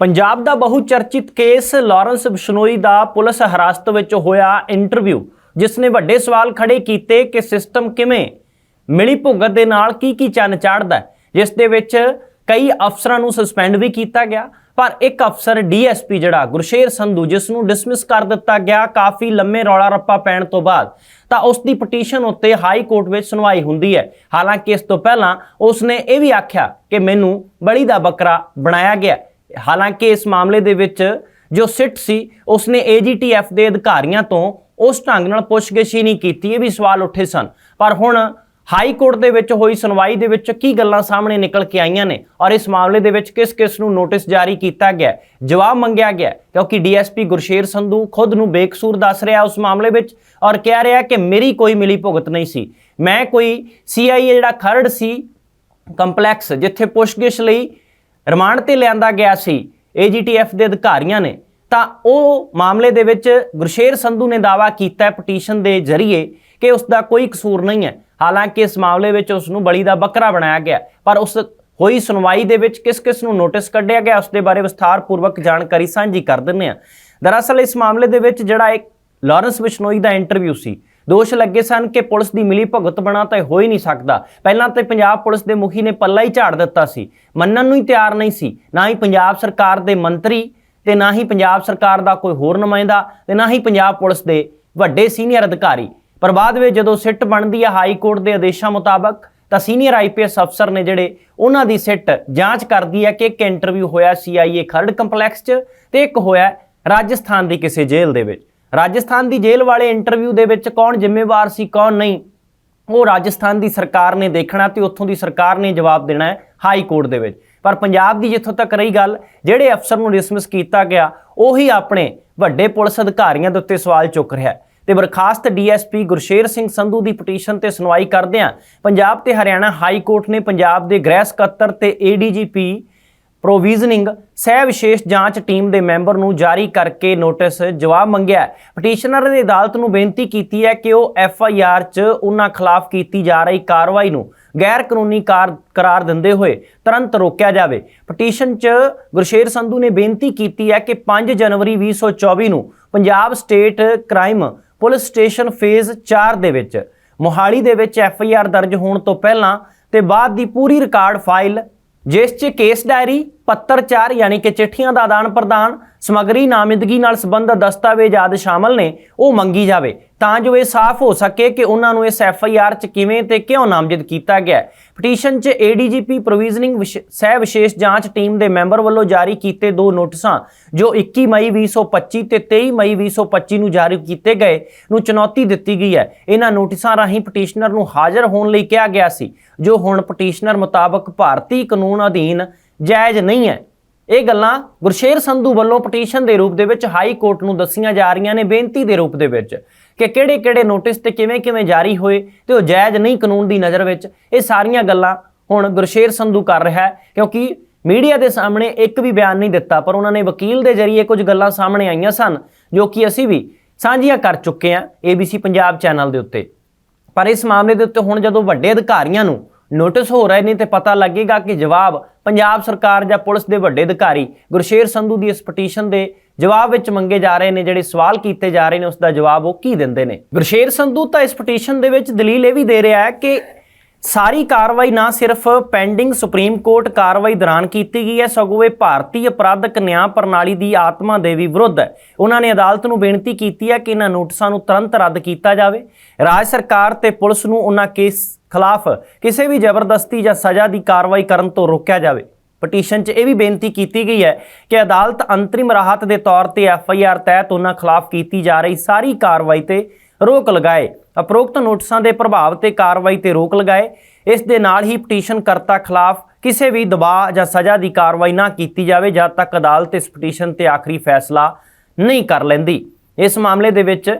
ਪੰਜਾਬ ਦਾ ਬਹੁ ਚਰਚਿਤ ਕੇਸ ਲਾਰੈਂਸ ਬਿਸ਼ਨੋਈ ਦਾ ਪੁਲਿਸ ਹਿਰਾਸਤ ਵਿੱਚ ਹੋਇਆ ਇੰਟਰਵਿਊ, ਜਿਸ ਨੇ ਵੱਡੇ ਸਵਾਲ ਖੜੇ ਕੀਤੇ ਕਿ ਸਿਸਟਮ ਕਿਵੇਂ? ਮਿਲੀ ਭੁਗਤ ਦੇ ਨਾਲ ਕੀ ਕੀ ਚੰਨ ਚਾੜਦਾ ਜਿਸ ਦੇ ਵਿੱਚ ਕਈ ਅਫਸਰਾਂ ਨੂੰ ਸਸਪੈਂਡ ਵੀ ਕੀਤਾ ਗਿਆ, ਪਰ ਇੱਕ ਅਫਸਰ ਡੀਐਸਪੀ ਜਿਹੜਾ ਗੁਰਸ਼ੇਰ ਸੰਧੂ, ਜਿਸ ਨੂੰ ਡਿਸਮਿਸ ਕਰ ਦਿੱਤਾ ਗਿਆ ਕਾਫੀ ਲੰਮੇ ਰੌਲਾ ਰੱਪਾ ਪੈਣ ਤੋਂ ਬਾਅਦ, ਤਾਂ ਉਸ ਦੀ ਪਟੀਸ਼ਨ ਉੱਤੇ ਹਾਈ ਕੋਰਟ ਵਿੱਚ ਸੁਣਵਾਈ ਹੁੰਦੀ ਹੈ। ਹਾਲਾਂਕਿ ਇਸ ਤੋਂ ਪਹਿਲਾਂ ਉਸ ਨੇ ਇਹ ਵੀ ਆਖਿਆ ਕਿ ਮੈਨੂੰ ਬਲੀ ਦਾ ਬੱਕਰਾ ਬਣਾਇਆ ਗਿਆ ਹਾਲਾਂਕਿ ਇਸ ਮਾਮਲੇ ਦੇ ਵਿੱਚ ਜੋ ਸਿੱਟ ਸੀ ਉਸਨੇ ਏਜੀਟੀਐਫ ਦੇ ਅਧਿਕਾਰੀਆਂ ਤੋਂ ਉਸ ਢੰਗ ਨਾਲ ਪੁੱਛਗਿੱਛ ਹੀ ਨਹੀਂ ਕੀਤੀ ਇਹ ਵੀ ਸਵਾਲ ਉੱਠੇ ਸਨ। ਪਰ ਹੁਣ ਹਾਈ ਕੋਰਟ ਦੇ ਵਿੱਚ ਹੋਈ ਸੁਣਵਾਈ ਦੇ ਵਿੱਚ ਕੀ ਗੱਲਾਂ ਸਾਹਮਣੇ ਨਿਕਲ ਕੇ ਆਈਆਂ ਨੇ ਔਰ ਇਸ ਮਾਮਲੇ ਦੇ ਵਿੱਚ ਕਿਸ ਕਿਸ ਨੂੰ ਨੋਟਿਸ ਜਾਰੀ ਕੀਤਾ ਗਿਆ ਜਵਾਬ ਮੰਗਿਆ ਗਿਆ ਹੈ, ਕਿਉਂਕਿ ਡੀਐਸਪੀ ਗੁਰਸ਼ੇਰ ਸੰਧੂ ਖੁਦ ਨੂੰ ਬੇਕਸੂਰ ਦੱਸ ਰਿਹਾ ਉਸ ਮਾਮਲੇ ਵਿੱਚ ਔਰ ਕਹਿ ਰਿਹਾ ਕਿ ਮੇਰੀ ਕੋਈ ਮਿਲੀ ਭੁਗਤ ਨਹੀਂ ਸੀ। ਮੈਂ ਕੋਈ ਸੀਆਈਏ ਜਿਹੜਾ ਖਰੜ ਸੀ ਕੰਪਲੈਕਸ ਜਿੱਥੇ ਪੁੱਛਗਿੱਛ ਲਈ ਰਿਮਾਂਡ ਤੇ ਲਿਆਂਦਾ ਗਿਆ ਸੀ। ਏਜੀਟੀਐਫ ਦੇ ਅਧਿਕਾਰੀਆਂ ਨੇ ਤਾਂ ਉਹ ਮਾਮਲੇ ਦੇ ਵਿੱਚ ਗੁਰਸ਼ੇਰ ਸੰਧੂ ਨੇ ਦਾਵਾ ਕੀਤਾ ਹੈ ਪਟੀਸ਼ਨ ਦੇ ਜ਼ਰੀਏ ਕਿ ਉਸ ਦਾ ਕੋਈ ਕਸੂਰ ਨਹੀਂ ਹੈ। ਹਾਲਾਂਕਿ ਇਸ ਮਾਮਲੇ ਵਿੱਚ ਉਸ ਨੂੰ ਬਲੀ ਦਾ ਬੱਕਰਾ ਬਣਾਇਆ ਗਿਆ, ਪਰ ਉਸ ਹੋਈ ਸੁਣਵਾਈ ਦੇ ਵਿੱਚ ਕਿਸ ਕਿਸ ਨੂੰ ਨੋਟਿਸ ਕੱਢਿਆ ਗਿਆ, ਉਸ ਦੇ ਬਾਰੇ ਵਿਸਥਾਰਪੂਰਵਕ ਜਾਣਕਾਰੀ ਸਾਂਝੀ ਕਰ ਦਿੰਨੇ ਆ ਦਰਅਸਲ ਇਸ ਮਾਮਲੇ ਦੇ ਵਿੱਚ ਜਿਹੜਾ ਇੱਕ ਲਾਰੈਂਸ ਬਿਸ਼ਨੋਈ ਦਾ ਇੰਟਰਵਿਊ ਸੀ ਦੋਸ਼ ਲੱਗੇ ਸਨ ਕਿ ਪੁਲਿਸ ਦੀ ਮਿਲੀ ਭਗਤ ਬਣਾ ਤਾਂ ਹੋ ਹੀ ਨਹੀਂ ਸਕਦਾ। ਪਹਿਲਾਂ ਤੇ ਪੰਜਾਬ ਪੁਲਿਸ ਦੇ ਮੁਖੀ ਨੇ ਪੱਲਾ ਹੀ ਝਾੜ ਦਿੱਤਾ ਸੀ। ਮੰਨਣ ਨੂੰ ਹੀ ਤਿਆਰ ਨਹੀਂ ਸੀ। ਨਾ ਹੀ ਪੰਜਾਬ ਸਰਕਾਰ ਦੇ ਮੰਤਰੀ ਤੇ ਨਾ ਹੀ ਪੰਜਾਬ ਸਰਕਾਰ ਦਾ ਕੋਈ ਹੋਰ ਨੁਮਾਇੰਦਾ ਤੇ ਨਾ ਹੀ ਪੰਜਾਬ ਪੁਲਿਸ ਦੇ ਵੱਡੇ ਸੀਨੀਅਰ ਅਧਿਕਾਰੀ। ਪਰ ਬਾਅਦ ਵਿੱਚ ਜਦੋਂ ਸਿੱਟ ਬਣਦੀ ਹੈ ਹਾਈ ਕੋਰਟ ਦੇ ਆਦੇਸ਼ਾਂ ਮੁਤਾਬਕ, ਤਾਂ ਸੀਨੀਅਰ ਆਈਪੀਐਸ ਅਫਸਰ ਨੇ ਜਿਹੜੇ ਉਹਨਾਂ ਦੀ ਸਿੱਟ ਜਾਂਚ ਕਰਦੀ ਹੈ ਕਿ ਇੱਕ ਇੰਟਰਵਿਊ ਹੋਇਆ ਸੀਆਈਏ ਖਰੜ ਕੰਪਲੈਕਸ 'ਚ ਤੇ ਇੱਕ ਹੋਇਆ ਰਾਜਸਥਾਨ ਦੀ ਕਿਸੇ ਜੇਲ੍ਹ ਦੇ ਵਿੱਚ। ਰਾਜਸਥਾਨ ਦੀ ਜੇਲ੍ਹ ਵਾਲੇ ਇੰਟਰਵਿਊ ਦੇ ਵਿੱਚ ਕੌਣ ਜ਼ਿੰਮੇਵਾਰ ਸੀ, ਕੌਣ ਨਹੀਂ, ਉਹ ਰਾਜਸਥਾਨ ਦੀ ਸਰਕਾਰ ਨੇ ਦੇਖਣਾ ਤੇ ਉੱਥੋਂ ਦੀ ਸਰਕਾਰ ਨੇ ਜਵਾਬ ਦੇਣਾ ਹੈ ਹਾਈ ਕੋਰਟ ਦੇ ਵਿੱਚ। ਪਰ ਪੰਜਾਬ ਦੀ ਜਿੱਥੋਂ ਤੱਕ ਰਹੀ ਗੱਲ, ਜਿਹੜੇ ਅਫਸਰ ਨੂੰ ਡਿਸਮਿਸ ਕੀਤਾ ਗਿਆ, ਉਹੀ ਆਪਣੇ ਵੱਡੇ ਪੁਲਿਸ ਅਧਿਕਾਰੀਆਂ ਦੇ ਉੱਤੇ ਸਵਾਲ ਚੁੱਕ ਰਿਹਾ ਹੈ। ਤੇ ਬਰਖਾਸਤ ਡੀਐਸਪੀ ਗੁਰਸ਼ੇਰ ਸਿੰਘ ਸੰਧੂ ਦੀ ਪਟੀਸ਼ਨ ਤੇ ਸੁਣਵਾਈ ਕਰਦਿਆਂ ਪੰਜਾਬ ਤੇ ਹਰਿਆਣਾ ਹਾਈ ਕੋਰਟ ਨੇ ਪੰਜਾਬ ਦੇ ਗ੍ਰਹਿ ਸਕੱਤਰ ਤੇ ਏਡੀਜੀਪੀ ਪ੍ਰੋਵੀਜ਼ਨਿੰਗ, ਸਹਿ ਵਿਸ਼ੇਸ਼ ਜਾਂਚ ਟੀਮ ਦੇ ਮੈਂਬਰ ਨੂੰ ਜਾਰੀ ਕਰਕੇ ਨੋਟਿਸ ਜਵਾਬ ਮੰਗਿਆ ਪਟੀਸ਼ਨਰ ਨੇ ਅਦਾਲਤ ਨੂੰ ਬੇਨਤੀ ਕੀਤੀ ਹੈ ਕਿ ਉਹ ਐਫ ਆਈ ਆਰ 'ਚ ਉਹਨਾਂ ਖਿਲਾਫ ਕੀਤੀ ਜਾ ਰਹੀ ਕਾਰਵਾਈ ਨੂੰ ਗੈਰ ਕਾਨੂੰਨੀ ਕਾਰ, ਕਰਾਰ ਦਿੰਦੇ ਹੋਏ ਤੁਰੰਤ ਰੋਕਿਆ ਜਾਵੇ। ਪਟੀਸ਼ਨ 'ਚ ਗੁਰਸ਼ੇਰ ਸੰਧੂ ਨੇ ਬੇਨਤੀ ਕੀਤੀ ਹੈ ਕਿ 5 ਜਨਵਰੀ 2024 ਨੂੰ Punjab state crime police station phase 4 ਦੇ ਵਿੱਚ ਮੋਹਾਲੀ ਦੇ ਵਿੱਚ ਐਫ ਆਈ ਆਰ ਦਰਜ ਹੋਣ ਤੋਂ ਪਹਿਲਾਂ ਤੇ ਬਾਅਦ ਦੀ ਪੂਰੀ ਰਿਕਾਰਡ ਫਾਈਲ ਜਿਸ 'ਚ ਕੇਸ ਡਾਇਰੀ ਪੱਤਰਚਾਰ ਯਾਨੀ ਕਿ ਚਿੱਠੀਆਂ ਦਾ ਆਦਾਨ ਪ੍ਰਦਾਨ ਸਮਗਰੀ, ਨਾਮਿੰਦਗੀ ਨਾਲ ਸੰਬੰਧਤ ਦਸਤਾਵੇਜ਼ ਆਦਿ ਸ਼ਾਮਲ ਨੇ, ਉਹ ਮੰਗੀ ਜਾਵੇ। ਤਾਂ ਜੋ ਇਹ ਸਾਫ਼ ਹੋ ਸਕੇ ਕਿ ਉਹਨਾਂ ਨੂੰ ਇਸ ਐਫ ਆਈ ਆਰ 'ਚ ਕਿਵੇਂ ਤੇ ਕਿਉਂ ਨਾਮਜ਼ਦ ਕੀਤਾ ਗਿਆ ਪਟੀਸ਼ਨ 'ਚ ਏਡੀਜੀਪੀ ਪ੍ਰੋਵੀਜ਼ਨਿੰਗ ਵਿਸ਼- ਸਹਿ ਵਿਸ਼ੇਸ਼ ਜਾਂਚ ਟੀਮ ਦੇ ਮੈਂਬਰ ਵੱਲੋਂ ਜਾਰੀ ਕੀਤੇ ਦੋ ਨੋਟਿਸਾਂ, ਜੋ 21 ਮਈ 2025 ਤੇ 23 ਮਈ 2025 ਨੂੰ ਜਾਰੀ ਕੀਤੇ ਗਏ, ਨੂੰ ਚੁਣੌਤੀ ਦਿੱਤੀ ਗਈ ਹੈ। ਇਹਨਾਂ ਨੋਟਿਸਾਂ ਰਾਹੀਂ ਪਟੀਸ਼ਨਰ ਨੂੰ ਹਾਜ਼ਰ ਹੋਣ ਲਈ ਕਿਹਾ ਗਿਆ ਸੀ, ਜੋ ਹੁਣ ਪਟੀਸ਼ਨਰ ਮੁਤਾਬਕ ਭਾਰਤੀ ਕਾਨੂੰਨ ਅਧੀਨ ਜਾਇਜ਼ ਨਹੀਂ ਹੈ। ਇਹ ਗੱਲਾਂ ਗੁਰਸ਼ੇਰ ਸੰਧੂ ਵੱਲੋਂ ਪਟੀਸ਼ਨ ਦੇ ਰੂਪ ਦੇ ਵਿੱਚ ਹਾਈ ਕੋਰਟ ਨੂੰ ਦੱਸੀਆਂ ਜਾ ਰਹੀਆਂ ਨੇ, ਬੇਨਤੀ ਦੇ ਰੂਪ ਦੇ ਵਿੱਚ ਕਿ ਕਿਹੜੇ-ਕਿਹੜੇ ਨੋਟਿਸ ਤੇ ਕਿਵੇਂ-ਕਿਵੇਂ ਜਾਰੀ ਹੋਏ ਤੇ ਉਹ ਜਾਇਜ਼ ਨਹੀਂ ਕਾਨੂੰਨ ਦੀ ਨਜ਼ਰ ਵਿੱਚ ਇਹ ਸਾਰੀਆਂ ਗੱਲਾਂ ਹੁਣ ਗੁਰਸ਼ੇਰ ਸੰਧੂ ਕਰ ਰਿਹਾ ਹੈ, ਕਿਉਂਕਿ ਮੀਡੀਆ ਦੇ ਸਾਹਮਣੇ ਇੱਕ ਵੀ ਬਿਆਨ ਨਹੀਂ ਦਿੱਤਾ, ਪਰ ਉਹਨਾਂ ਨੇ ਵਕੀਲ ਦੇ ਜ਼ਰੀਏ ਕੁਝ ਗੱਲਾਂ ਸਾਹਮਣੇ ਆਈਆਂ ਸਨ, ਜੋ ਕਿ ਅਸੀਂ ਵੀ ਸਾਂਝੀਆਂ ਕਰ ਚੁੱਕੇ ਹਾਂ ABC ਪੰਜਾਬ ਚੈਨਲ ਦੇ ਉੱਤੇ। ਪਰ ਇਸ ਮਾਮਲੇ ਦੇ ਉੱਤੇ ਹੁਣ ਜਦੋਂ ਵੱਡੇ ਅਧਿਕਾਰੀਆਂ ਨੂੰ ਨੋਟਿਸ ਹੋ ਰਹੇ ਨੇ ਤੇ ਪਤਾ ਲੱਗੇਗਾ ਕਿ ਜਵਾਬ ਪੰਜਾਬ ਸਰਕਾਰ ਜਾਂ ਪੁਲਿਸ ਦੇ ਵੱਡੇ ਅਧਿਕਾਰੀ ਗੁਰਸ਼ੇਰ ਸੰਧੂ ਦੀ ਇਸ ਪਟੀਸ਼ਨ ਦੇ ਜਵਾਬ ਵਿੱਚ ਮੰਗੇ ਜਾ ਰਹੇ ਨੇ, ਜਿਹੜੇ ਸਵਾਲ ਕੀਤੇ ਜਾ ਰਹੇ ਨੇ, ਉਸ ਦਾ ਜਵਾਬ ਉਹ ਕੀ ਦਿੰਦੇ ਨੇ? ਗੁਰਸ਼ੇਰ ਸੰਧੂ ਤਾਂ ਇਸ ਪਟੀਸ਼ਨ ਦੇ ਵਿੱਚ ਦਲੀਲ ਇਹ ਵੀ ਦੇ ਰਿਹਾ ਹੈ ਕਿ ਸਾਰੀ ਕਾਰਵਾਈ ਨਾ ਸਿਰਫ ਪੈਂਡਿੰਗ ਸੁਪਰੀਮ ਕੋਰਟ ਕਾਰਵਾਈ ਦੌਰਾਨ ਕੀਤੀ ਗਈ ਹੈ, ਸਗੋਂ ਇਹ ਭਾਰਤੀ ਅਪਰਾਧਕ ਨਿਆਂ ਪ੍ਰਣਾਲੀ ਦੀ ਆਤਮਾ ਦੇ ਵੀ ਵਿਰੁੱਧ ਹੈ। ਉਹਨਾਂ ਨੇ ਅਦਾਲਤ ਨੂੰ ਬੇਨਤੀ ਕੀਤੀ ਹੈ ਕਿ ਇਹਨਾਂ ਨੋਟਿਸਾਂ ਨੂੰ ਤੁਰੰਤ ਰੱਦ ਕੀਤਾ ਜਾਵੇ। ਰਾਜ ਸਰਕਾਰ ਤੇ ਪੁਲਿਸ ਨੂੰ ਉਹਨਾਂ ਕੇਸ ਖਿਲਾਫ ਕਿਸੇ ਵੀ ਜ਼ਬਰਦਸਤੀ ਜਾਂ ਸਜ਼ਾ ਦੀ ਕਾਰਵਾਈ ਕਰਨ ਤੋਂ ਰੋਕਿਆ ਜਾਵੇ। ਪਟੀਸ਼ਨ 'ਚ ਇਹ ਵੀ ਬੇਨਤੀ ਕੀਤੀ ਗਈ ਹੈ ਕਿ ਅਦਾਲਤ ਅੰਤਰਿਮ ਰਾਹਤ ਦੇ ਤੌਰ ਤੇ ਐਫ ਆਈ ਆਰ ਤਹਿਤ ਉਹਨਾਂ ਖਿਲਾਫ ਕੀਤੀ ਜਾ ਰਹੀ ਸਾਰੀ ਕਾਰਵਾਈ ਤੇ ਰੋਕ ਲਗਾਏ। ਉਪਰੋਕਤ ਨੋਟਿਸਾਂ ਦੇ ਪ੍ਰਭਾਵ ਤੇ ਕਾਰਵਾਈ ਤੇ ਰੋਕ ਲਗਾਏ। ਇਸ ਦੇ ਨਾਲ ਹੀ ਪਟੀਸ਼ਨ ਕਰਤਾ ਖਿਲਾਫ ਕਿਸੇ ਵੀ ਦਬਾਅ ਜਾਂ ਸਜ਼ਾ ਦੀ ਕਾਰਵਾਈ ਨਾ ਕੀਤੀ ਜਾਵੇ, ਜਦ ਤੱਕ ਅਦਾਲਤ ਇਸ ਪਟੀਸ਼ਨ ਤੇ ਆਖਰੀ ਫੈਸਲਾ ਨਹੀਂ ਕਰ ਲੈਂਦੀ। ਇਸ ਮਾਮਲੇ ਦੇ ਵਿੱਚ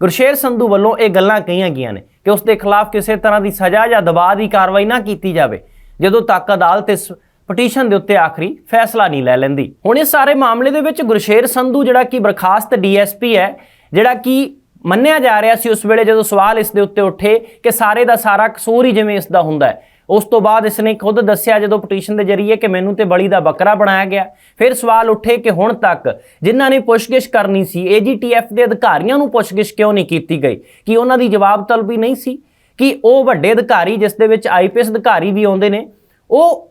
ਗੁਰਸ਼ੇਰ ਸੰਧੂ ਵੱਲੋਂ ਇਹ ਗੱਲਾਂ ਕਹੀਆਂ ਗਈਆਂ ਨੇ ਕਿ ਉਸ ਦੇ ਖਿਲਾਫ ਕਿਸੇ ਤਰ੍ਹਾਂ ਦੀ ਸਜ਼ਾ ਜਾਂ ਦਬਾਅ ਦੀ ਕਾਰਵਾਈ ਨਾ ਕੀਤੀ ਜਾਵੇ, ਜਦੋਂ ਤੱਕ ਅਦਾਲਤ ਇਸ ਪਟੀਸ਼ਨ ਦੇ ਉੱਤੇ ਆਖਰੀ ਫੈਸਲਾ ਨਹੀਂ ਲੈ ਲੈਂਦੀ। ਹੁਣ ਇਸ ਸਾਰੇ ਮਾਮਲੇ ਦੇ ਵਿੱਚ ਗੁਰਸ਼ੇਰ ਸੰਧੂ ਜਿਹੜਾ ਕਿ ਬਰਖਾਸਤ ਡੀਐਸਪੀ ਹੈ, ਜਿਹੜਾ ਕਿ ਮੰਨਿਆ ਜਾ ਰਿਹਾ ਸੀ ਉਸ ਵੇਲੇ ਜਦੋਂ ਸਵਾਲ ਇਸ ਦੇ ਉੱਤੇ ਉੱਠੇ ਕਿ ਸਾਰੇ ਦਾ ਸਾਰਾ ਕਸੂਰ ਹੀ ਜਿਵੇਂ ਇਸ ਦਾ ਹੁੰਦਾ ਹੈ। ਉਸ ਤੋਂ ਬਾਅਦ ਇਸਨੇ ਖੁਦ ਦੱਸਿਆ ਜਦੋਂ ਪਟੀਸ਼ਨ ਦੇ ਜ਼ਰੀਏ ਕਿ ਮੈਨੂੰ ਤੇ ਬਲੀ ਦਾ ਬੱਕਰਾ ਬਣਾਇਆ ਗਿਆ। ਫਿਰ ਸਵਾਲ ਉੱਠੇ ਕਿ ਹੁਣ ਤੱਕ ਜਿਨ੍ਹਾਂ ਨੇ ਪੁੱਛਗਿੱਛ ਕਰਨੀ ਸੀ ਏਜੀਟੀਐਫ ਦੇ ਅਧਿਕਾਰੀਆਂ ਨੂੰ ਪੁੱਛਗਿੱਛ ਕਿਉਂ ਨਹੀਂ ਕੀਤੀ ਗਈ? ਕਿ ਉਹਨਾਂ ਦੀ ਜਵਾਬ ਤਲਬੀ ਨਹੀਂ ਸੀ? ਕਿ ਉਹ ਵੱਡੇ ਅਧਿਕਾਰੀ ਜਿਸ ਦੇ ਵਿੱਚ ਆਈਪੀਐਸ ਅਧਿਕਾਰੀ ਵੀ ਆਉਂਦੇ ਨੇ? ਉਹ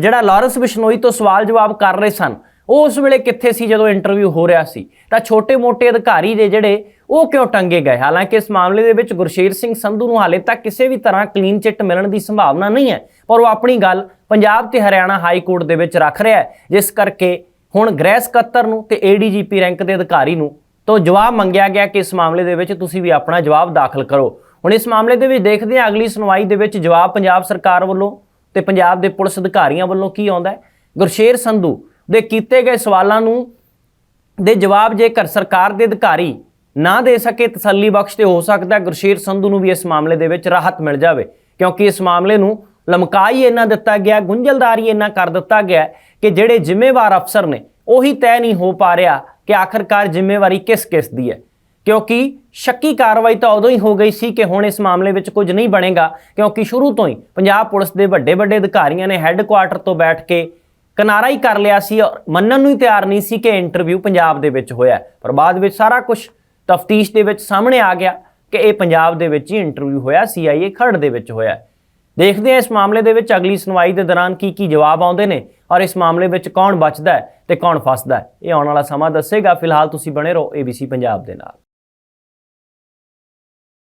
ਜਿਹੜਾ ਲਾਰੈਂਸ ਬਿਸ਼ਨੋਈ ਤੋਂ ਸਵਾਲ ਜਵਾਬ ਕਰ ਰਹੇ ਸਨ ਉਸ ਵੇਲੇ ਕਿੱਥੇ ਸੀ ਜਦੋਂ ਇੰਟਰਵਿਊ ਹੋ ਰਿਹਾ ਸੀ? ਤਾਂ ਛੋਟੇ-ਮੋਟੇ ਅਧਿਕਾਰੀ ਦੇ ਜਿਹੜੇ, ਉਹ ਕਿਉਂ ਟੰਗੇ ਗਏ? ਹਾਲਾਂਕਿ ਇਸ ਮਾਮਲੇ ਦੇ ਵਿੱਚ ਗੁਰਸ਼ੇਰ ਸਿੰਘ ਸੰਧੂ ਨੂੰ ਹਾਲੇ ਤੱਕ ਕਿਸੇ ਵੀ ਤਰ੍ਹਾਂ ਕਲੀਨ ਚਿੱਟ ਮਿਲਣ ਦੀ ਸੰਭਾਵਨਾ ਨਹੀਂ ਹੈ, ਪਰ ਉਹ ਆਪਣੀ ਗੱਲ ਪੰਜਾਬ ਤੇ ਹਰਿਆਣਾ ਹਾਈ ਕੋਰਟ ਦੇ ਵਿੱਚ ਰੱਖ ਰਿਹਾ ਹੈ, ਜਿਸ ਕਰਕੇ ਹੁਣ ਗ੍ਰਹਿ ਸਕੱਤਰ ਨੂੰ ਤੇ ਏਡੀਜੀਪੀ ਰੈਂਕ ਦੇ ਅਧਿਕਾਰੀ ਨੂੰ ਤੋਂ ਜਵਾਬ ਮੰਗਿਆ ਗਿਆ ਕਿ ਇਸ ਮਾਮਲੇ ਦੇ ਵਿੱਚ ਤੁਸੀਂ ਵੀ ਆਪਣਾ ਜਵਾਬ ਦਾਖਲ ਕਰੋ। ਹੁਣ ਇਸ ਮਾਮਲੇ ਦੇ ਵਿੱਚ ਦੇਖਦੇ ਹਾਂ, ਅਗਲੀ ਸੁਣਵਾਈ ਦੇ ਵਿੱਚ ਜਵਾਬ ਪੰਜਾਬ ਸਰਕਾਰ ਵੱਲੋਂ ਤੇ ਪੰਜਾਬ ਦੇ ਪੁਲਿਸ ਅਧਿਕਾਰੀਆਂ ਵੱਲੋਂ ਕੀ ਆਉਂਦਾ ਹੈ? ਗੁਰਸ਼ੇਰ ਸੰਧੂ ਦੇ ਕੀਤੇ ਗਏ ਸਵਾਲਾਂ ਨੂੰ ਦੇ ਜਵਾਬ ਜੇਕਰ ਸਰਕਾਰ ਦੇ ਅਧਿਕਾਰੀ ਨਾ ਦੇ ਸਕੇ, ਤਸੱਲੀ ਬਖਸ਼ ਤੇ ਹੋ ਸਕਦਾ ਹੈ। ਗੁਰਸ਼ੇਰ ਸੰਧੂ ਨੂੰ ਵੀ ਇਸ ਮਾਮਲੇ ਦੇ ਵਿੱਚ ਰਾਹਤ ਮਿਲ ਜਾਵੇ, ਕਿਉਂਕਿ ਇਸ ਮਾਮਲੇ ਨੂੰ ਲਮਕਾਈ ਇਹਨਾਂ ਦਿੱਤਾ ਗਿਆ, ਗੁੰਝਲਦਾਰੀ ਇਹਨਾਂ ਕਰ ਦਿੱਤਾ ਗਿਆ ਕਿ ਜਿਹੜੇ ਜ਼ਿੰਮੇਵਾਰ ਅਫਸਰ ਨੇ, ਉਹੀ ਤੈਅ ਨਹੀਂ ਹੋ ਪਾ ਰਿਹਾ ਕਿ ਆਖਰਕਾਰ ਜ਼ਿੰਮੇਵਾਰੀ ਕਿਸ ਕਿਸ ਦੀ ਹੈ। ਕਿਉਂਕਿ ਸ਼ੱਕੀ ਕਾਰਵਾਈ ਤਾਂ ਉਦੋਂ ਹੀ ਹੋ ਗਈ ਸੀ ਕਿ ਹੁਣ ਇਸ ਮਾਮਲੇ ਵਿੱਚ ਕੁਝ ਨਹੀਂ ਬਣੇਗਾ, ਕਿਉਂਕਿ ਸ਼ੁਰੂ ਤੋਂ ਹੀ ਪੰਜਾਬ ਪੁਲਿਸ ਦੇ ਵੱਡੇ ਵੱਡੇ ਅਧਿਕਾਰੀਆਂ ਨੇ ਹੈੱਡਕੁਆਰਟਰ ਤੋਂ ਬੈਠ ਕੇ ਕਿਨਾਰਾ ਹੀ ਕਰ ਲਿਆ ਸੀ ਔਰ ਮੰਨਣ ਨੂੰ ਹੀ ਤਿਆਰ ਨਹੀਂ ਸੀ ਕਿ ਇੰਟਰਵਿਊ ਪੰਜਾਬ ਦੇ ਵਿੱਚ ਹੋਇਆ ਪਰ ਬਾਅਦ ਵਿੱਚ ਸਾਰਾ ਕੁਝ ਤਫਤੀਸ਼ ਦੇ ਵਿੱਚ ਸਾਹਮਣੇ ਆ ਗਿਆ ਕਿ ਇਹ ਪੰਜਾਬ ਦੇ ਵਿੱਚ ਹੀ ਇੰਟਰਵਿਊ ਹੋਇਆ ਸੀਆਈਏ ਖਰੜ ਦੇ ਵਿੱਚ ਹੋਇਆ ਦੇਖਦੇ ਹਾਂ ਇਸ ਮਾਮਲੇ ਦੇ ਵਿੱਚ ਅਗਲੀ ਸੁਣਵਾਈ ਦੇ ਦੌਰਾਨ ਕੀ ਕੀ ਜਵਾਬ ਆਉਂਦੇ ਨੇ ਔਰ ਇਸ ਮਾਮਲੇ ਵਿੱਚ ਕੌਣ ਬਚਦਾ ਹੈ ਤੇ ਕੌਣ ਫਸਦਾ ਹੈ। ਇਹ ਆਉਣ ਵਾਲਾ ਸਮਾਂ ਦੱਸੇਗਾ। ਫਿਲਹਾਲ ਤੁਸੀਂ ਬਣੇ ਰਹੋ ABC ਪੰਜਾਬ ਦੇ ਨਾਲ।